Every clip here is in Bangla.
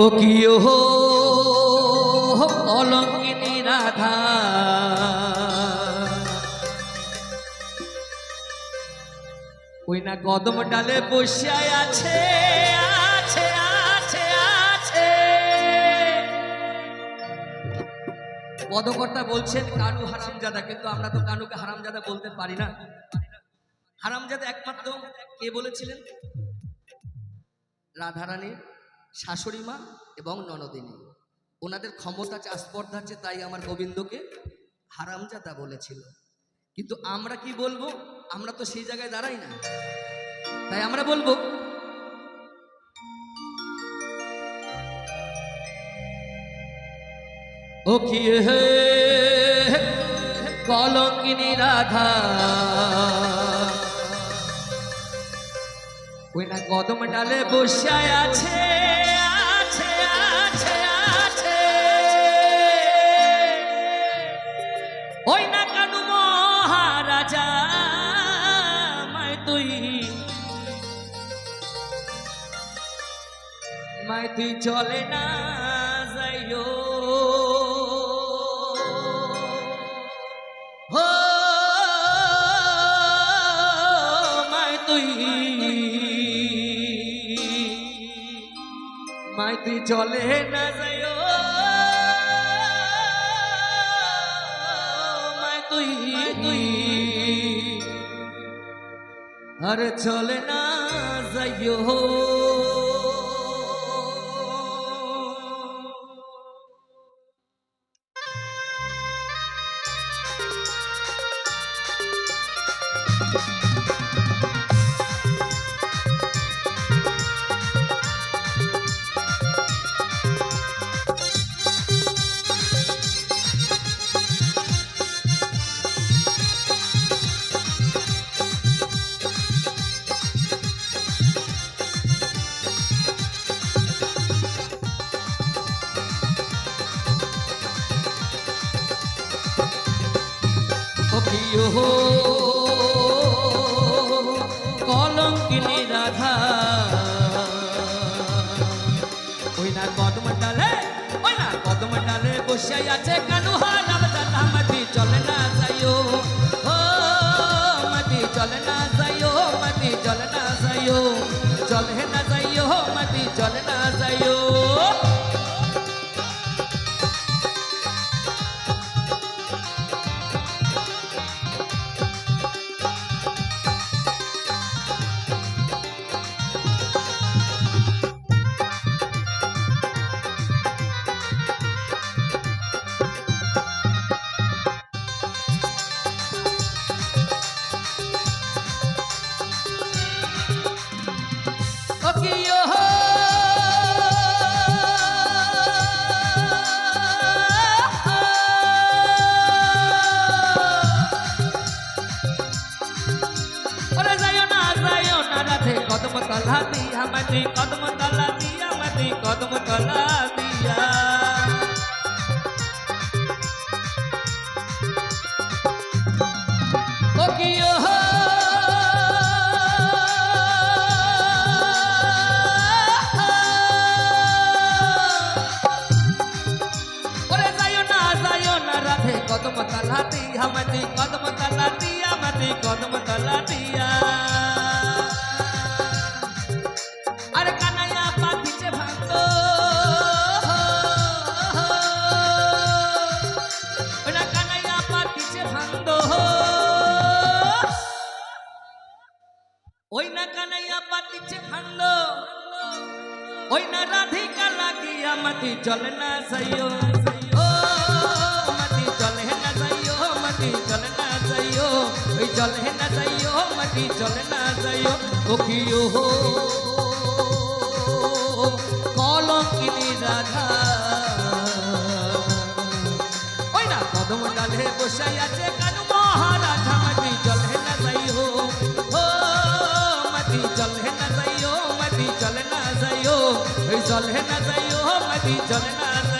ও কি হো, অলঙ্কিনী রাধা। ওই না কদম ডালে বসিয়ায় আছে আছে আছে আছে। পদকর্তা বলছেন, কানু হারামজাদা, কিন্তু আমরা তো কানুকে হারামজাদা বলতে পারি না। হারামজাদা একমাত্র কে বলেছিলেন? রাধারানীর শাশুড়ি মা এবং ননদিনী। ওনাদের ক্ষমতা আছে আস্পর্ধা আছে তাই আমার গোবিন্দকে হারামজাদা বলেছিল। কিন্তু আমরা কি বলব? আমরা তো সেই জায়গায় দাঁড়াই না। তাই আমরা বলব, ও কি হে কলঙ্কিনী রাধা ওই না কদম ডালে বসে আছে আছে আছে আছে। ওই না কানু মহারাজা মাই তুই। মাই তুই চলে না যাইও। মাই তুই চলে না মাই তুই তুই। আরে চলে না যাইও। বসে আছে কানু হারাম দাদা মতি চলে না যাইও। ও মতি চলে না যাইও মতি চলে না যাইও। চলে না যাইও। মাটি কদম তলা দিয়া মাটি কদম তলা দিয়া ও কি হো ওরে যাইও না যাইও না রাধে কদম তলা দিয়া মাটি কদম ওই না রাধিকা লাগিয়া মাটি চলে না যাইও। ও, মাটি চলে না যাইও, মাটি চলে না যাইও। ওই চলে না যাইও, মাটি চলে না যাইও। ও কি হো, কলঙ্কিনী রাধা। ওই না কদম ডালে বসাই আছে ওই চলে না যাইও মাটি চলে না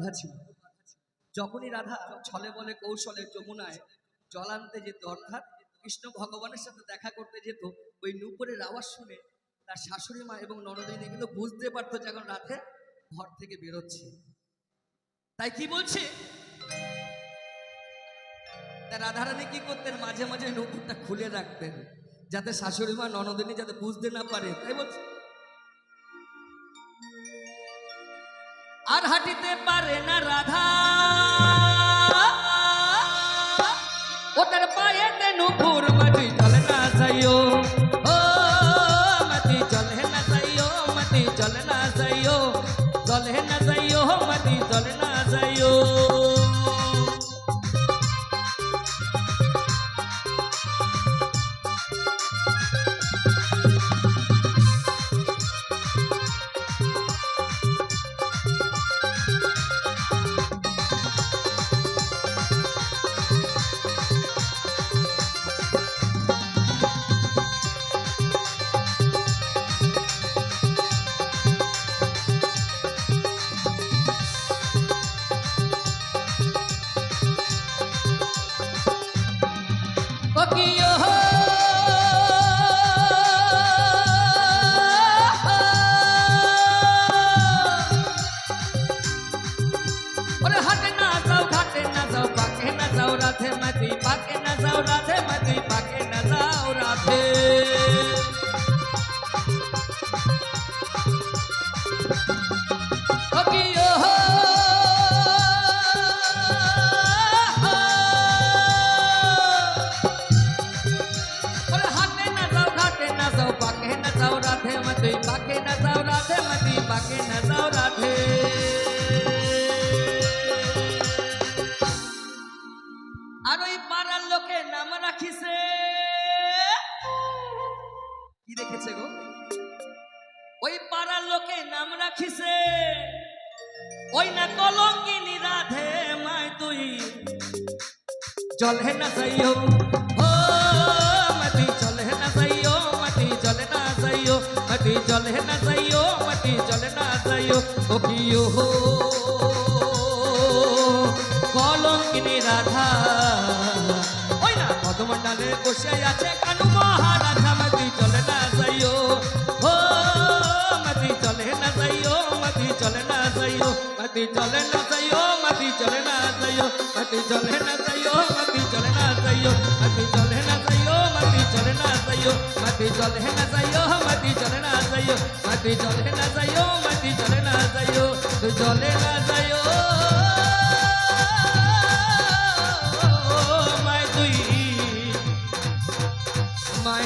বাঁধা ছিল। যখনই রাধা ছলে বলে কৌশলে যমুনায় জল আনতে যেত, অর্থাৎ কৃষ্ণ ভগবানের সাথে দেখা করতে যেত, ওই নুপুরের আওয়াজ শুনে তার শাশুড়ি মা এবং ননদিনী কিন্তু বুঝতে পারতো যে এখন রাধে ঘর থেকে বেরোচ্ছে। তাই কি বলছে? তা রাধারানী কি করতেন? মাঝে মাঝে নৌকুরটা খুলে রাখতেন, যাতে শাশুড়ি মা, ননদিনী যাতে বুঝতে না পারে। তাই বলছে আর হাঁটিতে পারে না রাধা। ওটার চলে না যাইও ও মাটি চলে না যাইও মাটি চলে না যাইও মাটি চলে না যাইও মাটি চলে না যাইও ও কিও হো। কলঙ্কিনী রাধা। ওই না পদমণ্ডলে বসে আছে কানু। মাটি চলে না যাইও মাটি চলে না যাইও মাটি চলে না যাইও মাটি চলে না যাইও মাটি চলে না যাইও মাটি চলে না যাইও মাটি চলে না যাইও মাটি চলে না যাইও মাটি চলে না যাইও তুই চলে না যাইও মাই